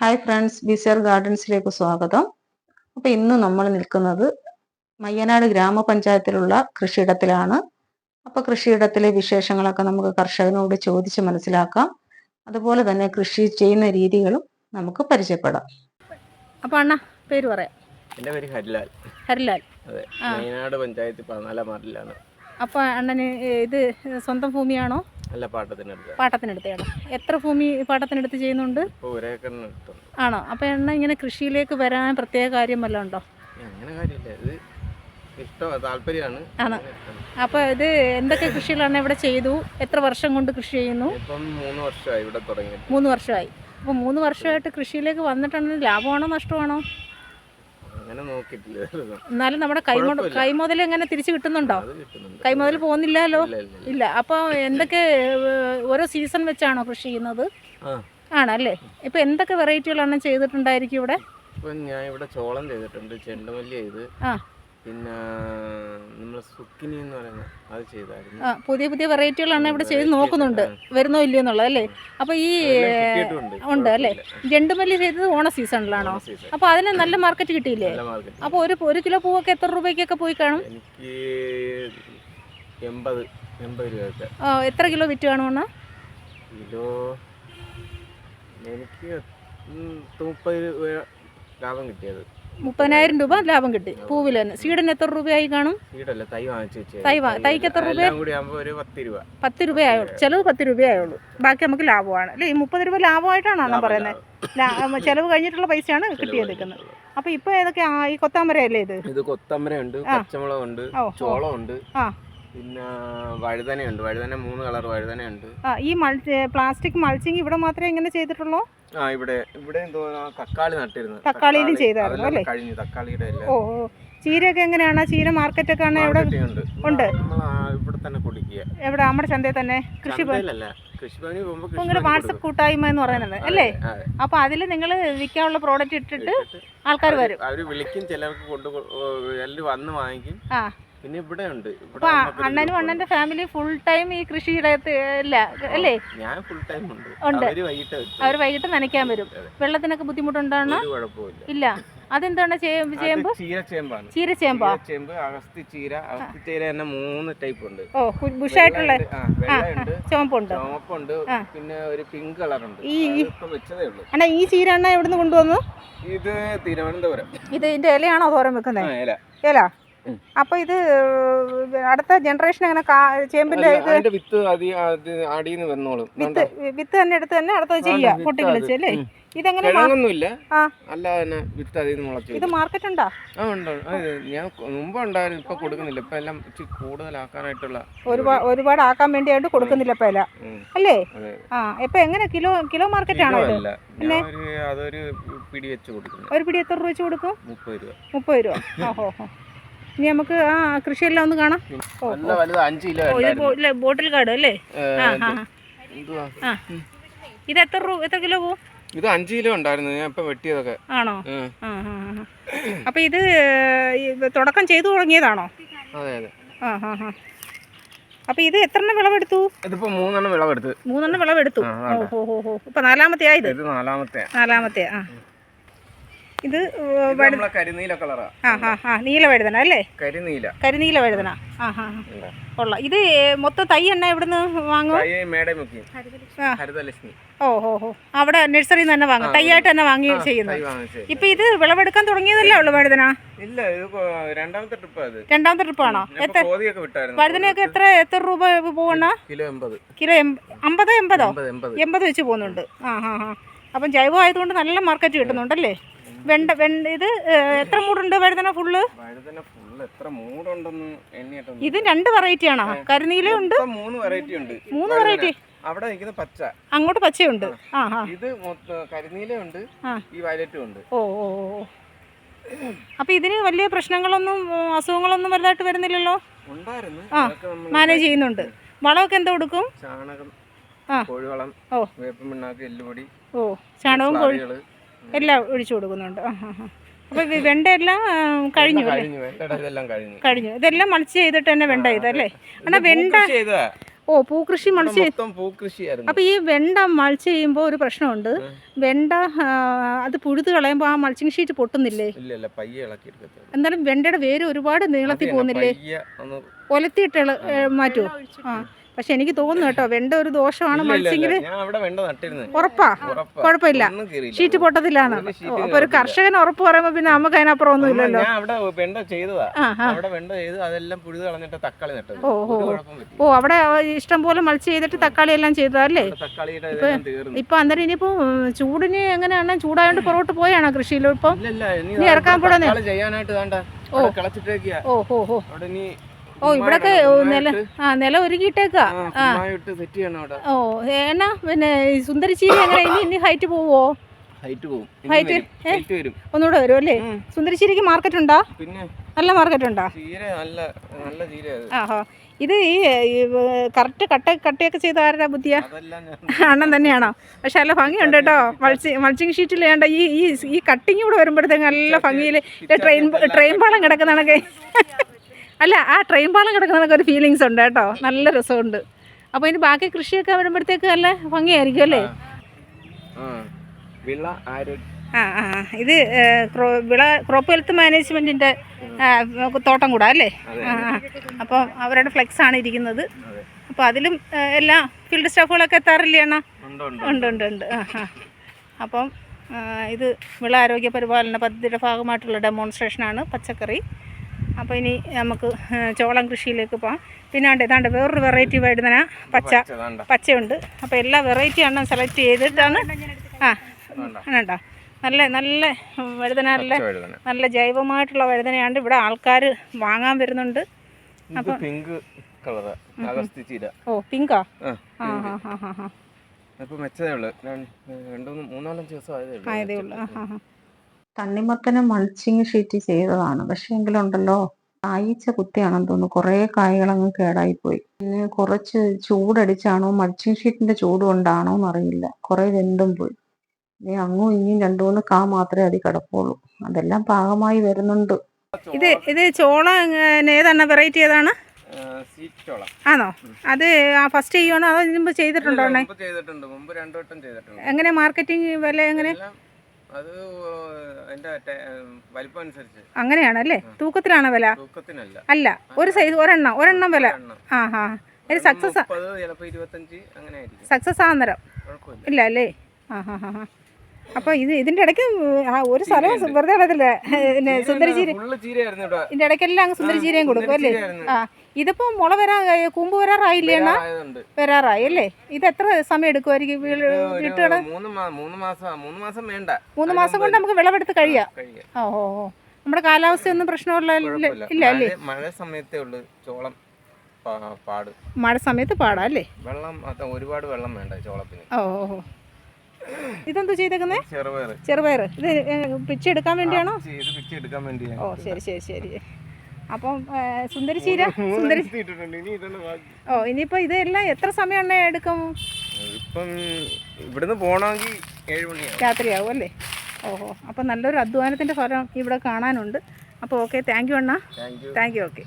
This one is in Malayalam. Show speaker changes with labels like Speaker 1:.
Speaker 1: ഹായ് ഫ്രണ്ട്സ് ബിസർ ഗാർഡൻസിലേക്ക് സ്വാഗതം. അപ്പോൾ ഇന്ന് നമ്മൾ നിൽക്കുന്നത് മയ്യനാട് ഗ്രാമപഞ്ചായത്തിലുള്ള കൃഷിയിടത്തിലാണ്. അപ്പോൾ കൃഷിയിടത്തിലെ വിശേഷങ്ങളൊക്കെ നമുക്ക് കർഷകനോട് ചോദിച്ച് മനസ്സിലാക്കാം. അതുപോലെ തന്നെ കൃഷി ചെയ്യുന്ന രീതികളും നമുക്ക് പരിചയപ്പെടാം.
Speaker 2: അപ്പോൾ അണ്ണ പേര് പറയാം.
Speaker 3: എന്റെ പേര് ഹരിലാൽ.
Speaker 2: ഹരിലാൽ.
Speaker 3: അതെ മയ്യനാട് പഞ്ചായത്ത് പതിനാലാം വാർഡിലാണ്.
Speaker 2: അപ്പോൾ അണ്ണന് ഇത് സ്വന്തം ഭൂമിയാണോ?
Speaker 3: നല്ല പാട്ടത്തിനടുത്ത്
Speaker 2: പാട്ടത്തിനെടുത്തയാണോ എത്ര ഭൂമി പാട്ടത്തിനെടുത്ത് ചെയ്യുന്നുണ്ട്? ആണോ? അപ്പൊ എണ്ണ ഇങ്ങനെ കൃഷിയിലേക്ക് വരാൻ പ്രത്യേക കാര്യം വല്ലതും ഉണ്ടോ? ആണ്. അപ്പോൾ ഇത് എന്തൊക്കെ കൃഷികളാണ് ഇവിടെ ചെയ്തു? എത്ര വർഷം കൊണ്ട് കൃഷി ചെയ്യുന്നു?
Speaker 3: മൂന്ന് വർഷമായി ഇവിടെ
Speaker 2: മൂന്ന് വർഷമായി. അപ്പോൾ മൂന്ന് വർഷമായിട്ട് കൃഷിയിലേക്ക് വന്നിട്ടുണ്ടെങ്കിൽ ലാഭമാണോ നഷ്ടമാണോ?
Speaker 3: നോക്കിയിട്ടില്ല.
Speaker 2: എന്നാലും നമ്മുടെ കൈമുതൽ. കൈമുതൽ എങ്ങനെ തിരിച്ചു കിട്ടുന്നുണ്ടോ? കൈമുതൽ പോകുന്നില്ലല്ലോ?
Speaker 3: ഇല്ല,
Speaker 2: അപ്പോൾ എന്തൊക്കെ ഓരോ സീസൺ വെച്ചാണോ കൃഷി ചെയ്യുന്നത്? ആണല്ലേ? ഇപ്പൊ എന്തൊക്കെ വെറൈറ്റികളാണ് ചെയ്തിട്ടുണ്ടായിരിക്കും ഇവിടെ?
Speaker 3: ഇപ്പം ഞാൻ ഇവിടെ ചോളം ചെയ്തിട്ടുണ്ട് ചെണ്ടുമല്ലി ചെയ്ത്.
Speaker 2: ആ.
Speaker 3: പിന്നെ നമ്മൾ സുക്കിനി എന്ന് പറയുന്നത് അത് ചെയ്തായിരുന്നു.
Speaker 2: ആ, പുതിയ പുതിയ വെറൈറ്റികളാണ് ഇവിടെ ചെയ്ത് നോക്കുന്നുണ്ട്. വരുന്നോ ഇല്ലയോ എന്നുള്ളത് അല്ലേ? അപ്പൊ ഈ ഉണ്ട് അല്ലേ. ജണ്ടുമല്ലി ചെയ്തത് ഓണ സീസണിലാണോ? അപ്പോൾ അതിന് നല്ല മാർക്കറ്റ് കിട്ടിയില്ലേ?
Speaker 3: അപ്പോൾ
Speaker 2: അപ്പൊ ഒരു ഒരു കിലോ പൂവൊക്കെ എത്ര രൂപയ്ക്കൊക്കെ പോയി കാണും?
Speaker 3: എനിക്ക് എൺപത് എൺപത് രൂപയൊക്കെ.
Speaker 2: ആ, എത്ര കിലോ വിറ്റ് കാണുമെന്ന്
Speaker 3: കിലോ എനിക്ക് മുപ്പത് രൂപ ലാഭം കിട്ടിയത്.
Speaker 2: മുപ്പതിനായിരം രൂപ ലാഭം കിട്ടി. പൂവിൽ തന്നെ. സീഡിന് എത്ര രൂപയായി കാണും?
Speaker 3: തൈ
Speaker 2: തൈക്ക് എത്ര രൂപ?
Speaker 3: പത്ത് രൂപ.
Speaker 2: പത്ത് രൂപയായുള്ളൂ ചിലവ് പത്ത് രൂപയായുള്ളൂ ബാക്കി നമുക്ക് ലാഭമാണ്. അല്ലേ ഈ മുപ്പത് രൂപ ലാഭമായിട്ടാണ് അണ്ണൻ പറയുന്നത് ചെലവ് കഴിഞ്ഞിട്ടുള്ള പൈസയാണ് കിട്ടിയെടുക്കുന്നത് അപ്പൊ ഇപ്പൊ ഏതൊക്കെ ആ, ഈ കൊത്താമരയല്ലേ ഇത്?
Speaker 3: ഇത് കൊത്തമ്പരയുണ്ട്
Speaker 2: ഉണ്ട്
Speaker 3: പച്ചമുളകുണ്ട്. ചോളമുണ്ട്
Speaker 2: ആ.
Speaker 3: പിന്നെ വഴുതനയുണ്ട്. വഴുതന മൂന്ന് കളർ വഴുതനയുണ്ട്.
Speaker 2: ആ ഈ മൾച്ച് പ്ലാസ്റ്റിക് മൾച്ചിങ് ഇവിടെ മാത്രമേ ഇങ്ങനെ ചെയ്തിട്ടുള്ളൂ?
Speaker 3: ആ ഇവിടെ ഇവിടെ എന്തോ തക്കാളി നട്ടിരുന്നു. തക്കാളിയിൽ
Speaker 2: ചെയ്തായിരുന്നു അല്ലേ?
Speaker 3: കഴിഞ്ഞു തക്കാളിയുടെ
Speaker 2: ഓ ചീരയൊക്കെ എങ്ങനെയാണ്? ചീര മാർക്കറ്റൊക്കെ ആണ് എവിടെ?
Speaker 3: ഉണ്ട്. ഇവിടെ തന്നെ കുടിക്കുക
Speaker 2: എവിടെ? നമ്മുടെ ചന്തയിൽ തന്നെ? കൃഷി ഇങ്ങനെ വാട്സപ്പ് കൂട്ടായ്മ എന്ന് പറയുന്നത് അല്ലേ. അപ്പൊ അതിൽ നിങ്ങൾ വിൽക്കാനുള്ള പ്രോഡക്റ്റ് ഇട്ടിട്ട് ആൾക്കാർ വരും.
Speaker 3: അവർ വിളിക്കും ചിലർക്ക് കൊണ്ട് വന്ന് വാങ്ങിക്കും.
Speaker 2: ആ.
Speaker 3: പിന്നെ ഇവിടെ ഉണ്ട്.
Speaker 2: അണ്ണനും അണ്ണന്റെ ഫാമിലി ഫുൾ ടൈം ഈ കൃഷിയുടെ അല്ലേ
Speaker 3: ഞാൻ ഫുൾ ടൈം ഉണ്ട്.
Speaker 2: ഉണ്ട്. അവർ വൈകിട്ട് നനയ്ക്കാൻ വരും. വെള്ളത്തിനൊക്കെ ബുദ്ധിമുട്ടുണ്ടാണ്? ഇല്ല. അതെന്താണ് ചേമ്പ്? ചെയ്യുമ്പോ
Speaker 3: ചേമ്പ് അഗസ്തി ചീര അഗസ്തി ചീര തന്നെ മൂന്ന് ടൈപ്പ് ഉണ്ട്.
Speaker 2: ഓ ബുഷായിട്ടുള്ള ചുവപ്പുണ്ട്.
Speaker 3: ചുവപ്പുണ്ട്. പിന്നെ ഒരു പിങ്ക് കളർ
Speaker 2: ഉണ്ട്. ഈ-
Speaker 3: വെച്ചതേ ഉള്ളൂ.
Speaker 2: അണ്ണാ ഈ ചീര അണ്ണ എവിടുന്ന് കൊണ്ടുവന്നു?
Speaker 3: ഇത് തിരുവനന്തപുരം.
Speaker 2: ഇത് ഇതിന്റെ ഇലയാണോ തോരൻ വെക്കുന്നത്
Speaker 3: ഇല.
Speaker 2: ഇല. അപ്പൊ ഇത് അടുത്ത ജനറേഷൻ അങ്ങനെ ചേമ്പിന്റെ ഇത്
Speaker 3: വിത്ത് അടിയിൽ വന്നോളും.
Speaker 2: വിത്ത് വിത്ത് തന്നെ എടുത്ത് തന്നെ അടുത്തത്
Speaker 3: ചെയ്യാം
Speaker 2: പൊട്ടി. കളിച്ച് അല്ലേ. ഇതെങ്ങനെ
Speaker 3: തന്നെ വിത്ത് അതിൽ മുളച്ചു
Speaker 2: ഇത് മാർക്കറ്റ് ഉണ്ടോ
Speaker 3: ആ ഉണ്ട് ഞാൻ മുമ്പ് ഉണ്ടായിരുന്നു ഇപ്പൊ കൊടുക്കുന്നില്ല. ഇപ്പൊ എല്ലാം കൂടുതലാക്കാനായിട്ടുള്ള
Speaker 2: ഒരുപാട് ഒരുപാട് ആക്കാൻ വേണ്ടി വേണ്ടിയായിട്ട് കൊടുക്കുന്നില്ല ഇപ്പൊ ഇല അല്ലേ? ആ ഇപ്പൊ എങ്ങനെ കിലോ കിലോ മാർക്കറ്റ് ആണോ ഇത്
Speaker 3: അല്ല ഒരു അതൊരു പിടി വെച്ച് കൊടുക്കും
Speaker 2: ഒരു പിടി എത്ര രൂപ വെച്ച് കൊടുക്കും?
Speaker 3: മുപ്പത് രൂപ.
Speaker 2: മുപ്പത് രൂപ. ഓഹോ. ഇനി നമുക്ക് ആ കൃഷിയെല്ലാം ഒന്ന് കാണാം. ഇത് ബോട്ടിൽ കാട് അല്ലേ?
Speaker 3: ഇത്
Speaker 2: എത്ര രൂപ എത്ര കിലോ പോവും?
Speaker 3: ഇത് അഞ്ച് കിലോ ഉണ്ടായിരുന്നു ഞാൻ ഇപ്പൊ വെട്ടിയതൊക്കെ.
Speaker 2: ആണോ. അപ്പൊ ഇത് തുടക്കം ചെയ്തു തുടങ്ങിയതാണോ?
Speaker 3: അതെ അതെ.
Speaker 2: ആ അപ്പൊ ഇത് എത്ര എണ്ണം വിളവെടുത്തു?
Speaker 3: ഇതിപ്പോ മൂന്നെണ്ണം വിളവെടുത്തു.
Speaker 2: മൂന്നെണ്ണം വിളവെടുത്തു.
Speaker 3: ഓഹോ
Speaker 2: ഓ. ഹോ ഹോ ഹോ. ഇപ്പൊ നാലാമത്തെ ആയത്
Speaker 3: നാലാമത്തെ
Speaker 2: നാലാമത്തെ ആ. ഇത്
Speaker 3: കരിനീല കളറാ.
Speaker 2: ആ നീല വഴുതന അല്ലേ?
Speaker 3: കരിനീല.
Speaker 2: കരിനീല വഴുതന. ആ. ഹാ. ഇത് മൊത്തം തൈ എണ്ണ എവിടുന്ന് വാങ്ങും ഓ ഹോ ഹോ. അവിടെ നഴ്സറിയിൽ നിന്ന് തന്നെ വാങ്ങും. തൈയായിട്ട് തന്നെ വാങ്ങി ചെയ്യുന്നത് ഇപ്പൊ ഇത് വിളവെടുക്കാൻ തുടങ്ങിയതല്ലേ ഉള്ളു വഴുതന?
Speaker 3: ഇല്ല രണ്ടാമത്തെ ട്രിപ്പ്
Speaker 2: രണ്ടാമത്തെ ട്രിപ്പാണോ? എത്ര വഴുതനയൊക്കെ എത്ര എത്ര രൂപ പോവണ
Speaker 3: കിലോ എൺപത്.
Speaker 2: കിലോ അമ്പതോ എൺപതോ?
Speaker 3: എൺപത് എൺപത്.
Speaker 2: എൺപത് വെച്ച് പോകുന്നുണ്ട്. ആ ഹാ ഹാ അപ്പം ജൈവമായതുകൊണ്ട് നല്ല മാർക്കറ്റ് കിട്ടുന്നുണ്ടല്ലേ? വെണ്ട വെണ്ട ഇത് എത്ര മൂടുണ്ട് വഴുതന ഫുള്ള്?
Speaker 3: വഴുതന ഫുള്ള് എത്ര മൂടുണ്ടെന്ന് എണ്ണിയിട്ടുണ്ട്
Speaker 2: ഇത് രണ്ട് വെറൈറ്റി ആണോ? കരിനീല ഉണ്ട്.
Speaker 3: മൂന്ന് വെറൈറ്റി ഉണ്ട്.
Speaker 2: മൂന്ന്. വെറൈറ്റി
Speaker 3: അവിടെ നിൽക്കുന്ന പച്ച.
Speaker 2: അങ്ങോട്ട് പച്ചയുണ്ട്. ആ.
Speaker 3: ഇത്
Speaker 2: ആ.
Speaker 3: ഈ വയലറ്റും ഉണ്ട്.
Speaker 2: ഓ ഓ. അപ്പൊ ഇതിന് വലിയ പ്രശ്നങ്ങളൊന്നും അസുഖങ്ങളൊന്നും വലുതായിട്ട് വരുന്നില്ലല്ലോ?
Speaker 3: ഉണ്ടായിരുന്നു.
Speaker 2: ആ, മാനേജ് ചെയ്യുന്നുണ്ട്. വളമൊക്കെ എന്താ കൊടുക്കും?
Speaker 3: ചാണകം
Speaker 2: ആ.
Speaker 3: കോഴിവളം
Speaker 2: ഓ.
Speaker 3: വേപ്പം പിണ്ണാക്ക് എല്ലുപൊടി
Speaker 2: ഓ ചാണകവും കോഴി. എല്ലാം ഒഴിച്ചു കൊടുക്കുന്നുണ്ട്. ആ ആ ആ. അപ്പൊ വെണ്ട കഴിഞ്ഞു
Speaker 3: എല്ലാം
Speaker 2: അല്ലേ?
Speaker 3: കഴിഞ്ഞു ഇതെല്ലാം കഴിഞ്ഞു.
Speaker 2: കഴിഞ്ഞു. ഇതെല്ലാം മളിച്ച് ചെയ്തിട്ട് തന്നെ വെണ്ട ചെയ്തല്ലേ
Speaker 3: എന്നാ
Speaker 2: വെണ്ട ഓ പൂക്കൃഷി
Speaker 3: മളിച്ച്
Speaker 2: അപ്പോൾ ഈ വെണ്ട മളിച്ച് ചെയ്യുമ്പോൾ ഒരു പ്രശ്നമുണ്ട്. വെണ്ട അത് പുഴുത് കളയുമ്പോൾ ആ മൾച്ചിങ് ഷീറ്റ് പൊട്ടുന്നില്ലേ? എന്നാലും വെണ്ടയുടെ വേര് ഒരുപാട് നീളത്തിൽ പോകുന്നില്ലേ? ഒലത്തിയിട്ട് മാറ്റുമോ ആ. പക്ഷെ എനിക്ക് തോന്നുന്നു കേട്ടോ വെണ്ട ഒരു ദോഷമാണ്
Speaker 3: നട്ടിരുന്നു.
Speaker 2: ഉറപ്പാ. കുഴപ്പമില്ല. ഷീറ്റ്
Speaker 3: പൊട്ടത്തില്ലാന്ന്.
Speaker 2: അപ്പൊ ഒരു. കർഷകൻ ഉറപ്പ് പറയുമ്പോ പിന്നെ നമുക്ക് അതിനപ്പുറം ഒന്നും ഇല്ലല്ലോ. ഓ, അവിടെ ഇഷ്ടം പോലെ മത്സ്യം ചെയ്തിട്ട് തക്കാളി എല്ലാം ചെയ്തതല്ലേ ഇപ്പൊ അന്നേരം ഇനിയിപ്പോ ചൂടിന് എങ്ങനെയാണ്? ചൂടായോണ്ട് പുറകോട്ട് പോയാണോ കൃഷിയിൽ ഇപ്പം ഇറക്കാൻ
Speaker 3: കൂടെ
Speaker 2: പോടാ
Speaker 3: ചെയ്യാനായിട്ട്
Speaker 2: ഓ. ഓ ഓ ഓ ഇവിടൊക്കെ നില ആ നില ഒരുക്കിയിട്ടേക്കാ. ആ
Speaker 3: കുമ്മായിട്ട് സെറ്റ് ചെയ്യണം അവിടെ.
Speaker 2: ഓ എന്നാ പിന്നെ ഈ സുന്ദരിച്ചീരി എങ്ങനെ? ഇനി ഇനി ഹൈറ്റ് പോവോ?
Speaker 3: ഹൈറ്റ്
Speaker 2: ഒന്നുകൂടെ വരും അല്ലേ?
Speaker 3: ഉം.
Speaker 2: മാർക്കറ്റ് ഉണ്ടോ?
Speaker 3: പിന്നെ
Speaker 2: നല്ല മാർക്കറ്റ് ഉണ്ടോ?
Speaker 3: നല്ല
Speaker 2: ആഹാ. ഇത് ഈ കറക്റ്റ് കട്ട കട്ടയൊക്കെ ചെയ്ത ആരുടെ ബുദ്ധിയാ? അണ്ണൻ തന്നെയാണോ? പക്ഷെ നല്ല ഭംഗിയുണ്ട് കേട്ടോ. മൾച്ചി മൾച്ചിങ് ഷീറ്റിൽ വേണ്ട ഈ ഈ ഈ കട്ടിങ് കൂടെ വരുമ്പോഴത്തേക്ക് നല്ല ഭംഗിയിൽ ട്രെയിൻ ട്രെയിൻ പാളം കിടക്കുന്നതൊക്കെ. അല്ല ആ ട്രെയിൻ പാളം കിടക്കുന്നതൊക്കെ ഒരു ഫീലിങ്സ് ഉണ്ട് കേട്ടോ. നല്ല രസമുണ്ട്. അപ്പോൾ ഇനി ബാക്കി കൃഷിയൊക്കെ വരുമ്പോഴത്തേക്ക് നല്ല ഭംഗിയായിരിക്കും അല്ലേ?
Speaker 3: ആ
Speaker 2: ആ. ഇത് വിള ക്രോപ്പ് ഹെൽത്ത് മാനേജ്മെന്റിന്റെ തോട്ടം കൂടാ അല്ലേ?
Speaker 3: അപ്പൊ
Speaker 2: ആ ആ. അവരുടെ ഫ്ലെക്സ് ആണ് ഇരിക്കുന്നത്.
Speaker 3: അപ്പൊ
Speaker 2: അപ്പോൾ അതിലും എല്ലാ ഫീൽഡ് സ്റ്റാഫുകളൊക്കെ എത്താറില്ലേ അണ്ണാ?
Speaker 3: ഉണ്ട് ഉണ്ട്
Speaker 2: ഉണ്ട് ഉണ്ട്. ഉണ്ട് ആ ആ. അപ്പം ഇത് വിള ആരോഗ്യ പരിപാലന പദ്ധതിയുടെ ഭാഗമായിട്ടുള്ള ഡെമോൺസ്ട്രേഷനാണ് പച്ചക്കറി. അപ്പോൾ ഇനി നമുക്ക് ചോളം കൃഷിയിലേക്ക് പോകാം പിന്നെ ഉണ്ട് ഏതാണ്ട് വേറൊരു വെറൈറ്റി വഴുതന പച്ച പച്ചയുണ്ട്. അപ്പോൾ എല്ലാ വെറൈറ്റി എണ്ണം സെലക്ട് ചെയ്തിട്ടാണ് ആ
Speaker 3: വേണ്ട
Speaker 2: നല്ല നല്ല വഴുതന നല്ല നല്ല ജൈവമായിട്ടുള്ള വഴുതനയാണ് ഇവിടെ ആൾക്കാർ വാങ്ങാൻ വരുന്നുണ്ട്.
Speaker 3: അപ്പോൾ പിങ്ക് കളറ്
Speaker 2: ഓ പിങ്കാ
Speaker 3: ആ? രണ്ടു മൂന്ന് മൂന്നാലഞ്ച് ദിവസം ആയതേ ഉള്ളൂ.
Speaker 1: തണ്ണിമത്തന് മൾച്ചിങ് ഷീറ്റ് ചെയ്തതാണ്. പക്ഷെ എങ്കിലുണ്ടല്ലോ കായ്ച്ച കുത്തിയാണെന്ന് തോന്നുന്നു. കുറേ കായകളങ്ങ് കേടായിപ്പോയി. പിന്നെ കുറച്ച് ചൂടടിച്ചാണോ മൾച്ചിങ് ഷീറ്റിന്റെ ചൂട് കൊണ്ടാണോ എന്നറിയില്ല. കുറെ വെന്തും പോയി. ഇനി അങ്ങും ഇനിയും രണ്ടു മൂന്ന് കാ മാത്രമേ അതിൽ കിടപ്പുള്ളൂ. അതെല്ലാം പാകമായി വരുന്നുണ്ട്.
Speaker 2: ഇത് ഇത് ചോള ഏതാണ്? വെറൈറ്റി ഏതാണ്?
Speaker 3: സീറ്റ് ചോളം.
Speaker 2: ആണോ? അത് ആ ഫസ്റ്റ് ചെയ്യുവാണോ? അതോ ഇതിന് മുമ്പ് ചെയ്തിട്ടുണ്ടോ എങ്ങനെ? മാർക്കറ്റിംഗ് വില എങ്ങനെ?
Speaker 3: അത് അതിന്റെ ടേ- വലിപ്പം അനുസരിച്ച്
Speaker 2: അങ്ങനെയാണല്ലേ തൂക്കത്തിലാണോ വില?
Speaker 3: തൂക്കത്തിനല്ല.
Speaker 2: അല്ല ഒരു സൈസ് ഒരെണ്ണം ഒരെണ്ണം വില.
Speaker 3: ആഹാ
Speaker 2: ആ ആ ഇത് സക്സസ് സക്സസ്
Speaker 3: കുഴപ്പമില്ല.
Speaker 2: ഇല്ല അല്ലേ? ആ ഹാ ഹാ ഹാ. അപ്പോൾ ഇത് ഇതിന്റെ ഇടയ്ക്ക് ആ ഒരു സ്ഥലം വെറുതെ ഇടത്തില്ലേ പിന്നെ
Speaker 3: സുന്ദരി ചീര. ഇതിന്റെ
Speaker 2: ഇതിന്റെ ഇടയ്ക്കെല്ലാം അങ്ങ് സുന്ദരിചീരയും കൊടുക്കും അല്ലേ. ആ ഇതിപ്പോൾ മുള വരാ കൂമ്പ് വരാറായില്ലേ വരാറായി അല്ലേ? ഇത് എത്ര സമയം എടുക്കുമായിരിക്കും
Speaker 3: മൂന്ന് മാസം
Speaker 2: കൊണ്ട് നമുക്ക് വിളവെടുത്ത് കഴിയാം. ഓ ഓ ഓ. നമ്മുടെ കാലാവസ്ഥയൊന്നും
Speaker 3: പ്രശ്നമുള്ള
Speaker 2: ഇല്ല അല്ലേ?
Speaker 3: മഴ- സമയത്തേ ഉള്ളൂ ചോളം പാട്.
Speaker 2: മഴ സമയത്ത് പാടാ അല്ലേ?
Speaker 3: വെള്ളം ഒരുപാട് വെള്ളം വേണ്ട ചോളത്തിന്.
Speaker 2: ഓ ഓ. ഇതെന്തോ ചെയ്തേക്കുന്നേ?
Speaker 3: ചെറുപയർ
Speaker 2: ഇത്
Speaker 3: പിച്ചി എടുക്കാൻ വേണ്ടിയാണോ?
Speaker 2: ഓ ശരി ശരി ശരി. അപ്പം സുന്ദരി ചീര? സുന്ദരി ഓ ഇനിയിപ്പോ ഇതെല്ലാം എത്ര സമയം എടുക്കും?
Speaker 3: ഇപ്പം ഇവിടുന്ന് പോകണമെങ്കിൽ
Speaker 2: രാത്രിയാവും അല്ലേ? ഓഹോ അപ്പം നല്ലൊരു അധ്വാനത്തിന്റെ ഫലം ഇവിടെ കാണാനുണ്ട്. അപ്പോൾ ഓക്കെ താങ്ക് യു അണ്ണ. Thank you okay.